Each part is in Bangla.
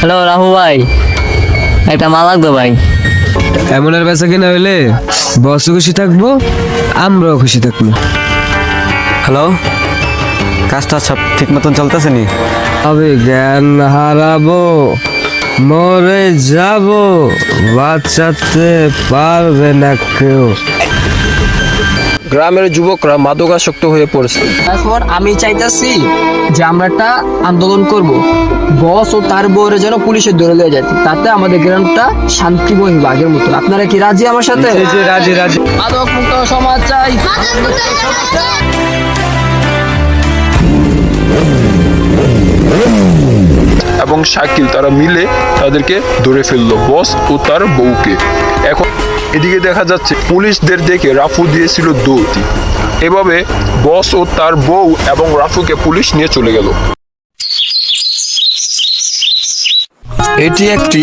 হ্যালো রাহু ভাই। একটা মাল লাগতো ভাই। এমন আর বেচা কিনা হইলে বসও খুশি থাকব আমরাও খুশি থাকব। হ্যালো? কাজটা সব ঠিক মতন চলতেছে নি? আমি জ্ঞান হারাবো মরে যাব বাঁচাতে পারবে না কেউ। গ্রামের যুবকরা মাদকাসক্ত হয়ে পড়ছে। এখন আমি চাইতাছি যে আমরা একটা আন্দোলন করব। বস ও তার বউরে যেন পুলিশের ধরে লয়ে যায় তাতে আমাদের গ্রামটা শান্তিময় হবে আগের মতন। আপনারা কি রাজি আমার সাথে? রাজি রাজি। মাদক মুক্ত সমাজ চাই। এবং শাকিল তারা মিলে তাদেরকে ধরে ফেলল বস ও তার বউকে। এখন এদিকে দেখা যাচ্ছে পুলিশদের দেখে রাফু দিয়েছিল দৌড়ি। এভাবে বস ও তার বউ এবং রাফুকে পুলিশ নিয়ে চলে গেল। এটি একটি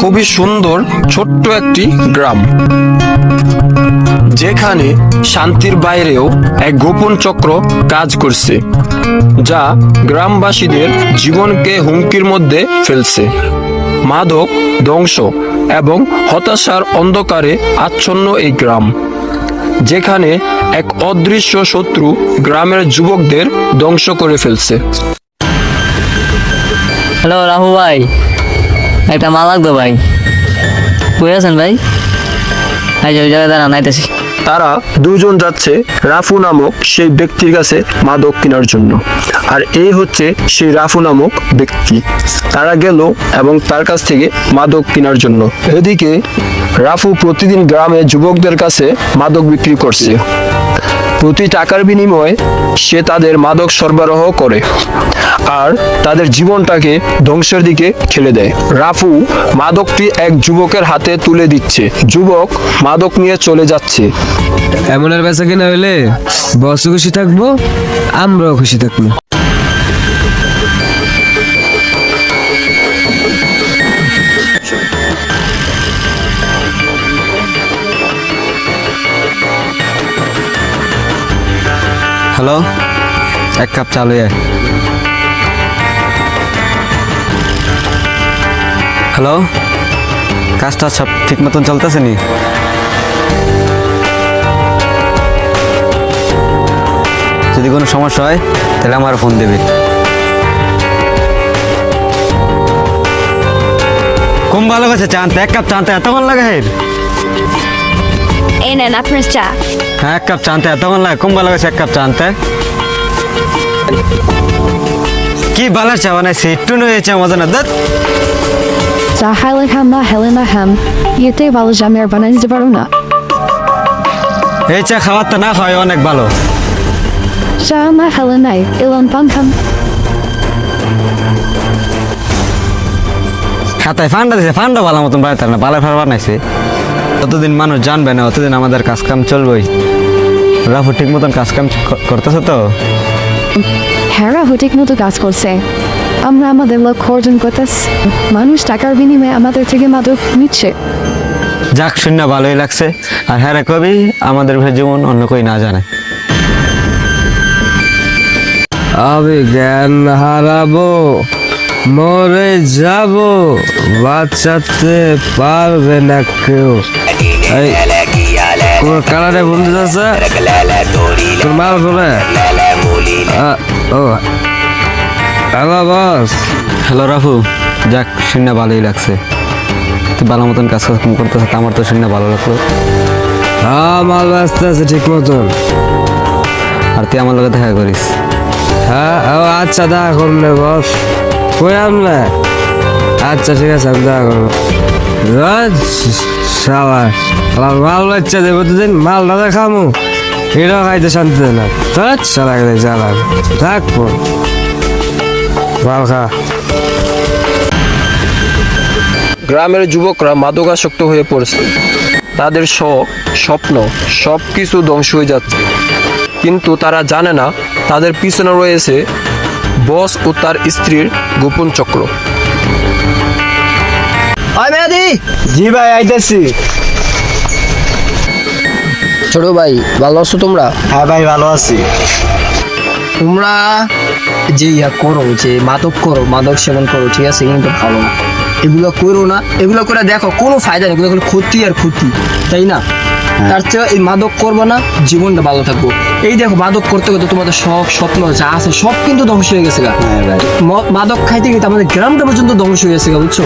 খুবই সুন্দর, ছোট্ট একটি গ্রাম। যেখানে শান্তির বাইরেও এক গোপন চক্র কাজ করছে, যা গ্রামবাসীদের জীবনকে হুমকির মধ্যে ফেলছে। মাদক ধ্বংস এবং হতাশার অন্ধকারে আচ্ছন্ন এই গ্রাম, যেখানে এক অদৃশ্য শত্রু গ্রামের যুবকদের ধ্বংস করে ফেলছে। হ্যালো, রাহু ভাই। একটা মা লাগতো ভাই। বুঝে আছেন ভাই? এই ওই জায়গায় দাঁড়ান, আইতেছি। তারা দুজন যাচ্ছে রাফু নামক সেই ব্যক্তির কাছে মাদক কেনার জন্য। আর এই হচ্ছে সেই রাফু নামক ব্যক্তি। তারা গেল এবং তার কাছ থেকে মাদক কেনার জন্য। এদিকে রাফু প্রতিদিন গ্রামে যুবকদের কাছে মাদক বিক্রি করছে। প্রতি টাকার বিনিময়ে সে তাদের মাদক সরবরাহ করে আর তাদের জীবনটাকে ধ্বংসের দিকে ঠেলে দেয়। রাফু মাদকটি এক যুবকের হাতে তুলে দিচ্ছে। যুবক মাদক নিয়ে চলে যাচ্ছে। এমন আর বেচা কিনা হলে বসও খুশি থাকব, আমরাও খুশি থাকব। হ্যালো এক কাপ চালু আয়। হ্যালো? কাজটা সব ঠিক মতন চলতেছে নি? যদি কোনো সমস্যা হয়, তাহলে আমার ফোন দেবে। কম ভালো গেছে চানতে এক কাপ চানতে এতক্ষণ লাগে এই নেন আপনার চা হ্যাঁ এক কাপ চানতে এতক্ষণ লাগে কম ভালো গেছে এক কাপ চানতে কি বালার চা বানাইছে? একটু নয় চা মজা না দত চা হাইলে খাম না হেলে না খাম ইয়েতে ভালো জামি আর বানাই দিতে পারো না। এই চা খাওয়ার তো না হয় অনেক ভালো। চা না হেলে নাই এলন পান খাম। খাতায় ফান্ডা দিছে ফান্ডা ভালো মতন বাড়াতে না বালা ফার বানাইছে। ততদিন মানুষ জানবে না অতদিন আমাদের কাজ কাম চলবেই। রাফু ঠিক মতন কাজ কাম করতেছে তো? হেরা ঠিক মতো কাজ করছে। আমরা আমাদের লক্ষ্য অর্জন করতেছি। মানুষ টাকার বিনিময়ে আমাদের থেকে মাদক নিচ্ছে। যাক শূন্য ভালোই লাগছে। আর হ্যাঁ রে কবি আমাদের ভাই যেমন অন্য কই না জানে। আমি জ্ঞান হারাবো। মরে যাব বাঁচাতে পারবে না কেউ। তোমার কালারে বন্ধু আছে? তোর মাল বলে? ও। Hello boss. হ্যালো রাফু যাক শূন্য ভালোই লাগছে। তুই ভালো মতন কাজ কাম করতেছে আমার তো শূন্য ভালো লাগল। হ্যাঁ মাল ব্যস্ত আছে ঠিক মতন। আর তুই আমার লগে দেখা করিস। হ্যাঁ ও আচ্ছা দেখা করলে বস। আচ্ছা ঠিক আছে, আমি দেখা করব। মাল বাচ্চা দেবো মাল এটাও খাইতে শান্তি না। গেলে থাকব মাল খা। গ্রামের যুবকরা মাদকাসক্ত হয়ে পড়ছে। তাদের শখ স্বপ্ন সব কিছু ধ্বংস হয়ে যাচ্ছে। কিন্তু তারা জানে না, তাদের পিছনে রয়েছে বস ও তার স্ত্রীর গোপন চক্র। জি ভাই আইতেছি। ছোট ভাই ভালো আছো তোমরা? হ্যাঁ ভাই ভালো আছি। তোমরা যে ইয়া করো যে মাদক করো মাদক সেবন করো ঠিক আছে কিন্তু ভালো না। এগুলো করো না এগুলো করে দেখো কোনো ফায়দা নেই এগুলো ক্ষতি আর ক্ষতি তাই না? তার চেয়ে এই মাদক করব না জীবনটা ভালো থাকব। এই দেখো মাদক করতে করতে তোমাদের শখ স্বপ্ন যা আছে সব কিন্তু ধ্বংস হয়ে গেছে গা। মাদক খাইতে খাইতে আমাদের গ্রামটা পর্যন্ত ধ্বংস হয়ে গেছে গা বুঝছ?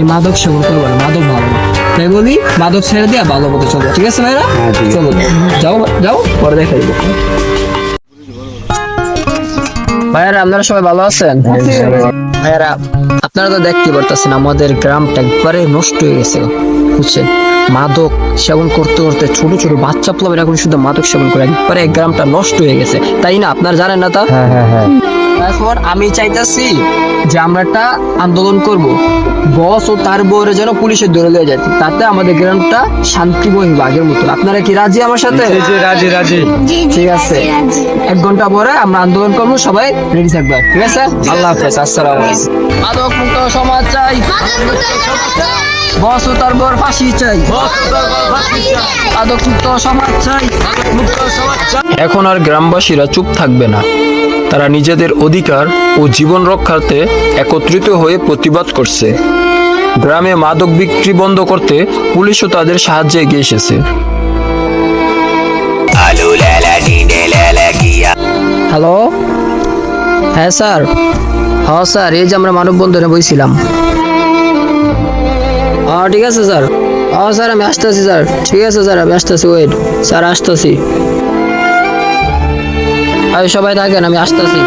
এই মাদক সেবন করব না মাদক ভালো না। তাই বলি মাদক ছেড়ে দিয়ে ভালো মতো চলবো ঠিক আছে ভাইরা? চলো। যাও যাও পরে দেখাই ভাইয়ারা আপনারা সবাই ভালো আছেন? ভাইয়ারা আপনারা তো দেখতে পারতেছেন আমাদের গ্রামটা একবারে নষ্ট হয়ে গেছে বুঝছেন? মাদক সেবন করতে করতে ছোট ছোট বাচ্চা প্লাবের এখন শুধু মাদক সেবন করে একবারে এই গ্রামটা নষ্ট হয়ে গেছে। তাই না? আপনার জানেন না তা? এখন আমি চাইতাছি যে আমরা একটা আন্দোলন করব। বস ও তার বউরে যেন পুলিশের ধরে লয়ে যায় তাতে আমাদের গ্রামটা শান্তিময় হবে আগের মতো আপনারা কি রাজি আমার সাথে? রাজি রাজি। ঠিক আছে। এক ঘণ্টা পরে আমরা আন্দোলন করব সবাই রেডি থাকবে। ঠিক আছে? আল্লাহ হাফেজ আসসালাম মাদক মুক্ত সমাজ চাই। বস ও তার বর ফাঁসি চাই। সমাজ চাই। এখন আর গ্রামবাসীরা চুপ থাকবে না। তারা নিজেদের অধিকার ও জীবন রক্ষার্থে একত্রিত হয়ে প্রতিবাদ করছে। গ্রামে মাদক বিক্রি বন্ধ করতে পুলিশও তাদের সাহায্যে এগিয়ে এসেছে। হ্যালো? হ্যাঁ স্যার। হ্যাঁ স্যার এই যে আমরা মানব বন্ধনে বইছিলাম। হ্যাঁ ঠিক আছে, স্যার। ও স্যার, আমি আসতেছি, স্যার। ঠিক আছে, স্যার, আমি আসতেছি ওয়েট স্যার, আসতেছি। আমি সবাই থাকেন, আমি আসতেছি।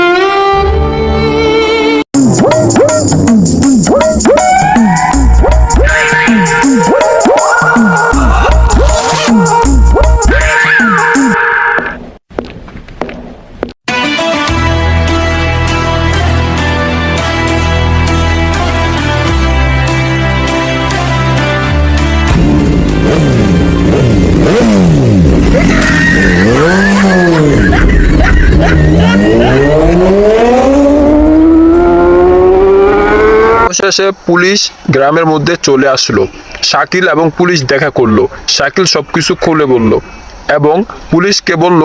অবশেষে পুলিশ গ্রামের মধ্যে চলে আসলো। শাকিল এবং পুলিশ দেখা করল। শাকিল সবকিছু খুলে বলল। এবং পুলিশকে বলল,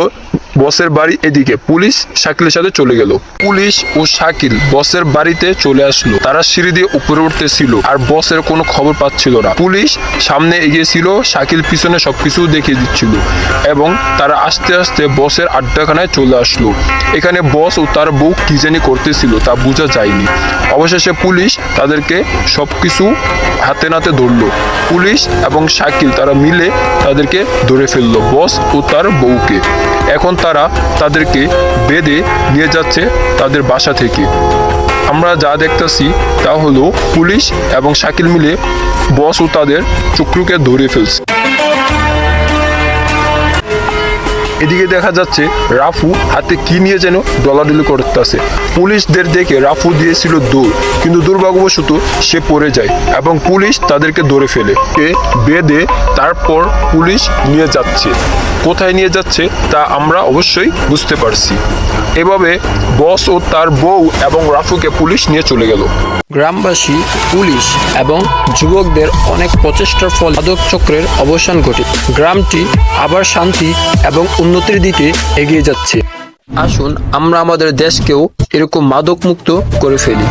বসের বাড়ি এদিকে। পুলিশ শাকিলের সাথে চলে গেল। পুলিশ ও শাকিল বসের বাড়িতে চলে আসলো। তারা সিঁড়ি দিয়ে উপরে উঠতেছিল আর বসের কোনো খবর পাচ্ছিল না। পুলিশ সামনে এগিয়েছিল শাকিল পিছনে সবকিছু দেখিয়ে দিচ্ছিল এবং তারা আস্তে আস্তে বসের আড্ডাখানায় চলে আসলো। এখানে বস ও তার বউ কি জানি করতেছিল তা বোঝা যায়নি। অবশেষে পুলিশ তাদেরকে সবকিছু হাতে নাতে ধরলো। পুলিশ এবং শাকিল তারা মিলে তাদেরকে ধরে ফেলল, বস ও তার বউকে। এখন তারা তাদেরকে বেঁধে নিয়ে যাচ্ছে তাদের বাসা থেকে। আমরা যা দেখতেছি তা হলো পুলিশ এবং শাকিল মিলে বস ও তাদের চক্রুকে ধরে ফেলছে। এদিকে দেখা যাচ্ছে রাফু হাতে কি নিয়ে যেন ডলাডলি করতেছে। পুলিশদের দেখে রাফু দিয়েছিল দৌড়, কিন্তু দুর্ভাগ্যবশত সে পড়ে যায় এবং পুলিশ তাদেরকে ধরে ফেলে। কে বেঁধে তারপর পুলিশ নিয়ে যাচ্ছে। কোথায় নিয়ে যাচ্ছে তা আমরা অবশ্যই বুঝতে পারছি। এভাবে বস ও তার বউ এবং রাফুকে পুলিশ নিয়ে চলে গেল। গ্রামবাসী, পুলিশ এবং যুবকদের অনেক প্রচেষ্টার ফল মাদক চক্রের অবসান ঘটে। গ্রামটি আবার শান্তি এবং উন্নতির দিকে এগিয়ে যাচ্ছে। আসুন আমরা আমাদের দেশকেও এরকম মাদক মুক্ত করে ফেলি।